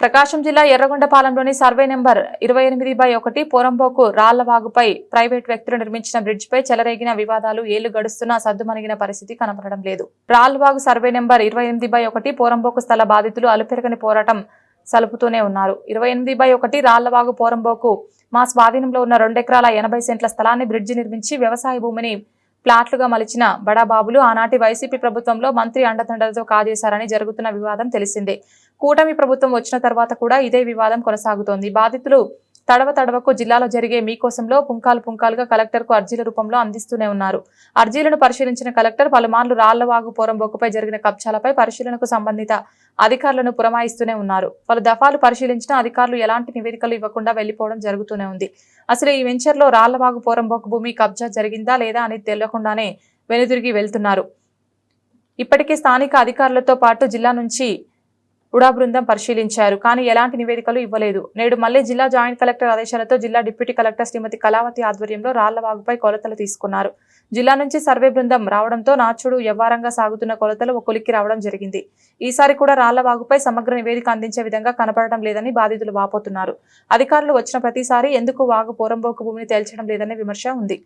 ప్రకాశం జిల్లా ఎర్రగొండపాలెంలోని survey number ఇరవై ఎనిమిది బై ఒకటి పోరంబోకు రాళ్ళవాగుపై ప్రైవేట్ వ్యక్తులు నిర్మించిన బ్రిడ్జిపై చెలరేగిన వివాదాలు ఏళ్ళు గడుస్తున్నా సద్దుమణిగిన పరిస్థితి కనపడడం లేదు. రాళ్ళవాగు సర్వే నెంబర్ ఇరవై ఎనిమిది బై ఒకటి పోరంబోకు స్థల బాధితులు అలుపెరగని పోరాటం సలుపుతూనే ఉన్నారు. ఇరవై ఎనిమిది బై ఒకటి రాళ్ళవాగు పోరంబోకు మా స్వాధీనంలో ఉన్న రెండెకరాల ఎనభై సెంట్ల స్థలాన్ని బ్రిడ్జి నిర్మించి వ్యవసాయ భూమిని ప్లాట్లుగా మలిచిన బడాబాబులు ఆనాటి వైసీపీ ప్రభుత్వంలో మంత్రి అండదండలతో కాజేశారని జరుగుతున్న వివాదం తెలిసిందే. కూటమి ప్రభుత్వం వచ్చిన తర్వాత కూడా ఇదే వివాదం కొనసాగుతోంది. బాధితులు తడవ తడవకు జిల్లాలో జరిగే మీకోసంలో పుంకాలు పుంకాలుగా కలెక్టర్కు అర్జీల రూపంలో అందిస్తూనే ఉన్నారు. అర్జీలను పరిశీలించిన కలెక్టర్ పలుమార్లు రాళ్ళవాగు పోరంబోకుపై జరిగిన కబ్జాలపై పరిశీలనకు సంబంధిత అధికారులను పురమాయిస్తూనే ఉన్నారు. పలు దఫాలు పరిశీలించిన అధికారులు ఎలాంటి నివేదికలు ఇవ్వకుండా వెళ్ళిపోవడం జరుగుతూనే ఉంది. అసలు ఈ వెంచర్లో రాళ్ళవాగు పోరంబోకు భూమి కబ్జా జరిగిందా లేదా అని తెలియకుండానే వెనుదిరిగి వెళ్తున్నారు. ఇప్పటికే స్థానిక అధికారులతో పాటు జిల్లా నుంచి ఉడా బృందం పరిశీలించారు. కానీ ఎలాంటి నివేదికలు ఇవ్వలేదు. నేడు మళ్ళీ జిల్లా జాయింట్ కలెక్టర్ ఆదేశాలతో జిల్లా డిప్యూటీ కలెక్టర్ శ్రీమతి కళావతి ఆధ్వర్యంలో రాళ్ళవాగుపై కొలతలు తీసుకున్నారు. జిల్లా నుంచి సర్వే బృందం రావడంతో నాచుడు వ్యవహారంగా సాగుతున్న కొలతలు ఒక రావడం జరిగింది. ఈసారి కూడా రాళ్ళవాగుపై సమగ్ర నివేదిక అందించే విధంగా కనపడటం లేదని బాధితులు వాపోతున్నారు. అధికారులు వచ్చిన ప్రతిసారి ఎందుకు వాగు పోరంబోకు భూమిని తేల్చడం లేదనే విమర్శ ఉంది.